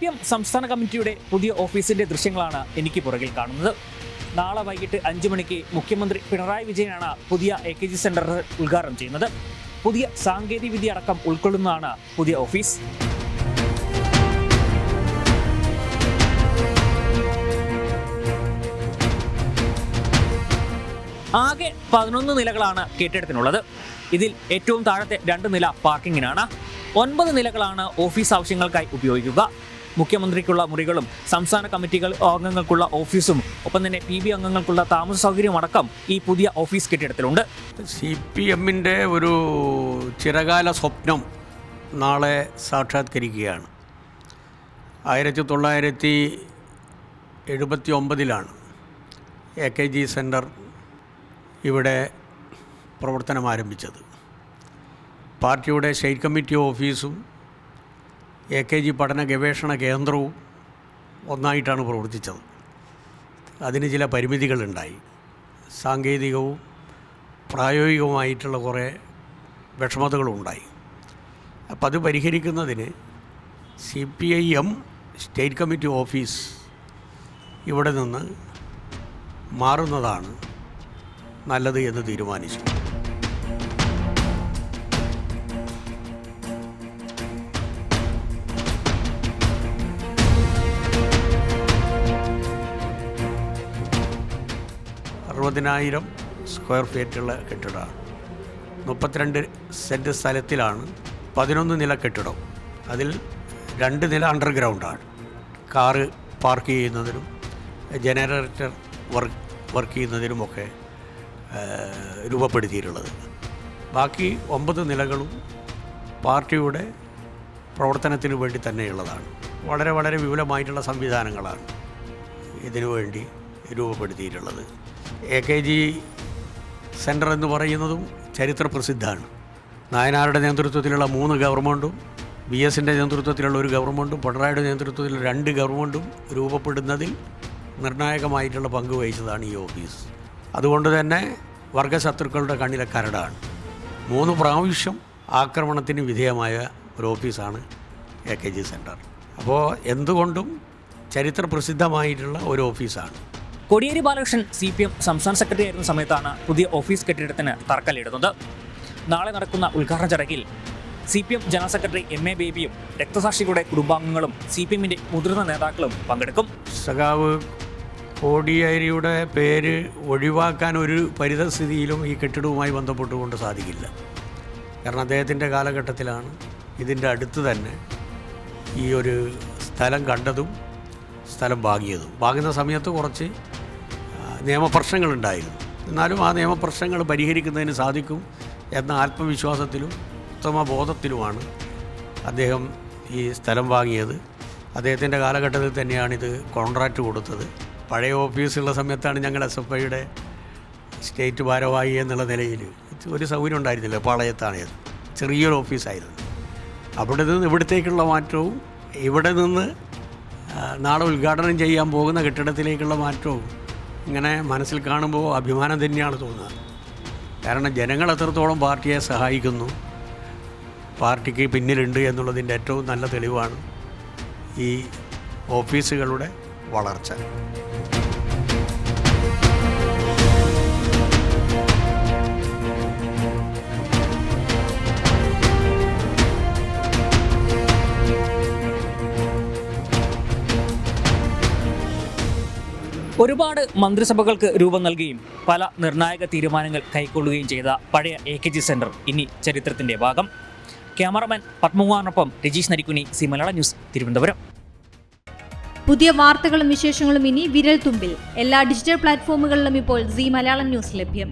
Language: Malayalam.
പി എം സംസ്ഥാന കമ്മിറ്റിയുടെ പുതിയ ഓഫീസിന്റെ ദൃശ്യങ്ങളാണ് എനിക്ക് പുറകിൽ കാണുന്നത്. നാളെ വൈകിട്ട് അഞ്ചു മണിക്ക് മുഖ്യമന്ത്രി പിണറായി വിജയനാണ് പുതിയ എ കെ ജി സെന്റർ ഉദ്ഘാടനം ചെയ്യുന്നത്. പുതിയ സാങ്കേതിക വിദ്യ അടക്കം ഉൾക്കൊള്ളുന്നതാണ് പുതിയ ഓഫീസ്. ആകെ പതിനൊന്ന് നിലകളാണ് കെട്ടിടത്തിനുള്ളത്. ഇതിൽ ഏറ്റവും താഴത്തെ രണ്ട് നില പാർക്കിങ്ങിനാണ്. ഒൻപത് നിലകളാണ് ഓഫീസ് ആവശ്യങ്ങൾക്കായി ഉപയോഗിക്കുക. മുഖ്യമന്ത്രിക്കുള്ള മുറികളും സംസ്ഥാന കമ്മിറ്റികൾ അംഗങ്ങൾക്കുള്ള ഓഫീസും ഒപ്പം തന്നെ പി ബി അംഗങ്ങൾക്കുള്ള താമസ സൗകര്യം അടക്കം ഈ പുതിയ ഓഫീസ് കെട്ടിടത്തിലുണ്ട്. സി പി എമ്മിന്റെ ഒരു ചിരകാല സ്വപ്നം നാളെ സാക്ഷാത്കരിക്കുകയാണ്. ആയിരത്തി തൊള്ളായിരത്തി എഴുപത്തി ഒമ്പതിലാണ് എ കെ ജി സെന്റർ ഇവിടെ പ്രവർത്തനം ആരംഭിച്ചത് പാർട്ടിയുടെ സ്റ്റേറ്റ് കമ്മിറ്റി ഓഫീസും എ കെ ജി പഠന ഗവേഷണ കേന്ദ്രവും ഒന്നായിട്ടാണ് പ്രവർത്തിച്ചത്. അതിന് ചില പരിമിതികളുണ്ടായി. സാങ്കേതികവും പ്രായോഗികവുമായിട്ടുള്ള കുറേ വിഷമതകളുണ്ടായി. അപ്പം അത് പരിഹരിക്കുന്നതിന് C P I M state committee office ഇവിടെ നിന്ന് മാറുന്നതാണ് നല്ലത് എന്ന് തീരുമാനിച്ചു. അറുപതിനായിരം സ്ക്വയർ ഫീറ്റുള്ള കെട്ടിടമാണ് മുപ്പത്തിരണ്ട് സെന്റ് സ്ഥലത്തിലാണ് പതിനൊന്ന് നില കെട്ടിടം. അതിൽ രണ്ട് നില അണ്ടർഗ്രൗണ്ടാണ്. കാറ് പാർക്ക് ചെയ്യുന്നതിനും ജനറേറ്റർ വർക്ക് വർക്ക് ചെയ്യുന്നതിനുമൊക്കെ രൂപപ്പെടുത്തിയിട്ടുള്ളത്. ബാക്കി ഒമ്പത് നിലകളും പാർട്ടിയുടെ പ്രവർത്തനത്തിനു വേണ്ടി തന്നെയുള്ളതാണ്. വളരെ വളരെ വിപുലമായിട്ടുള്ള സംവിധാനങ്ങളാണ് ഇതിനു വേണ്ടി രൂപപ്പെടുത്തിയിട്ടുള്ളത്. എ കെ ജി സെന്റർ എന്ന് പറയുന്നതും ചരിത്ര പ്രസിദ്ധമാണ്. നായനാരുടെ നേതൃത്വത്തിലുള്ള മൂന്ന് ഗവൺമെന്റും ബി എസിന്റെ നേതൃത്വത്തിലുള്ള ഒരു ഗവൺമെന്റും പിണറായിയുടെ നേതൃത്വത്തിലുള്ള രണ്ട് ഗവൺമെന്റും രൂപപ്പെടുന്നതിൽ നിർണായകമായിട്ടുള്ള പങ്ക് വഹിച്ചതാണ് ഈ ഓഫീസ്. അതുകൊണ്ട് തന്നെ വർഗശത്രുക്കളുടെ കണ്ണിലെ കരടാണ് മൂന്ന് പ്രാവശ്യം ആക്രമണത്തിന് വിധേയമായ ഒരു ഓഫീസാണ് എ കെ ജി സെന്റർ അപ്പോൾ എന്തുകൊണ്ടും ചരിത്ര പ്രസിദ്ധമായിട്ടുള്ള ഒരു ഓഫീസാണ്. Kodiyeri Balakrishnan C P M സംസ്ഥാന സെക്രട്ടറി ആയിരുന്ന സമയത്താണ് പുതിയ ഓഫീസ് കെട്ടിടത്തിന് തറക്കല്ലിടുന്നത്. നാളെ നടക്കുന്ന ഉദ്ഘാടന ചടങ്ങിൽ C P M general secretary M A ബേബിയും രക്തസാക്ഷികളുടെ കുടുംബാംഗങ്ങളും സി പി എമ്മിന്റെ മുതിർന്ന നേതാക്കളും പങ്കെടുക്കും. സഖാവ് കോടിയേരിയുടെ പേര് ഒഴിവാക്കാൻ ഒരു പരിതസ്ഥിതിയിലും ഈ കെട്ടിടവുമായി ബന്ധപ്പെട്ടുകൊണ്ട് സാധിക്കില്ല. കാരണം അദ്ദേഹത്തിന്റെ കാലഘട്ടത്തിലാണ് ഇതിന്റെ അടുത്ത് തന്നെ ഈ ഒരു സ്ഥലം കണ്ടതും സ്ഥലം വാങ്ങിയതും. വാങ്ങുന്ന സമയത്ത് കുറച്ച് നിയമപ്രശ്നങ്ങളുണ്ടായിരുന്നു. എന്നാലും ആ നിയമപ്രശ്നങ്ങൾ പരിഹരിക്കുന്നതിന് സാധിക്കും എന്ന ആത്മവിശ്വാസത്തിലും ഉത്തമ ബോധത്തിലുമാണ് അദ്ദേഹം ഈ സ്ഥലം വാങ്ങിയത്. അദ്ദേഹത്തിന്റെ കാലഘട്ടത്തിൽ തന്നെയാണ് ഇത് കോൺട്രാക്റ്റ് കൊടുത്തത്. പഴയ ഓഫീസുള്ള സമയത്താണ് ഞങ്ങൾ എസ് എഫ് ഐയുടെ സ്റ്റേറ്റ് ഭാരവാഹി എന്നുള്ള നിലയിൽ ഒരു സൗകര്യം ഉണ്ടായിരുന്നില്ല പാളയത്താണ് ചെറിയൊരു ഓഫീസായിരുന്നു. അവിടെ നിന്ന് ഇവിടത്തേക്കുള്ള മാറ്റവും ഇവിടെ നിന്ന് നാളെ ഉദ്ഘാടനം ചെയ്യാൻ പോകുന്ന കെട്ടിടത്തിലേക്കുള്ള മാറ്റവും ഇങ്ങനെ മനസ്സിൽ കാണുമ്പോൾ അഭിമാനം തന്നെയാണ് തോന്നുന്നത് കാരണം ജനങ്ങൾ എത്രത്തോളം പാർട്ടിയെ സഹായിക്കുന്നു പാർട്ടിക്ക് പിന്നിലുണ്ട് എന്നുള്ളതിന്റെ ഏറ്റവും നല്ല തെളിവാണ് ഈ ഓഫീസുകളുടെ വളർച്ച. ഒരുപാട് മന്ത്രിസഭകൾക്ക് രൂപം നൽകുകയും പല നിർണായക തീരുമാനങ്ങൾ കൈക്കൊള്ളുകയും ചെയ്ത പഴയ എ കെ ജി സെന്റർ ഇനി ചരിത്രത്തിന്റെ ഭാഗം. ക്യാമറമാൻ പത്മകുമാറിനൊപ്പം രജീഷ് നരിക്കുനി സി മലയാള ന്യൂസ് തിരുവനന്തപുരം. പുതിയ വാർത്തകളും വിശേഷങ്ങളും ഇനി വിരൽ തുമ്പിൽ എല്ലാ ഡിജിറ്റൽ പ്ലാറ്റ്ഫോമുകളിലും ഇപ്പോൾ സി മലയാളം ന്യൂസ് ലഭ്യം.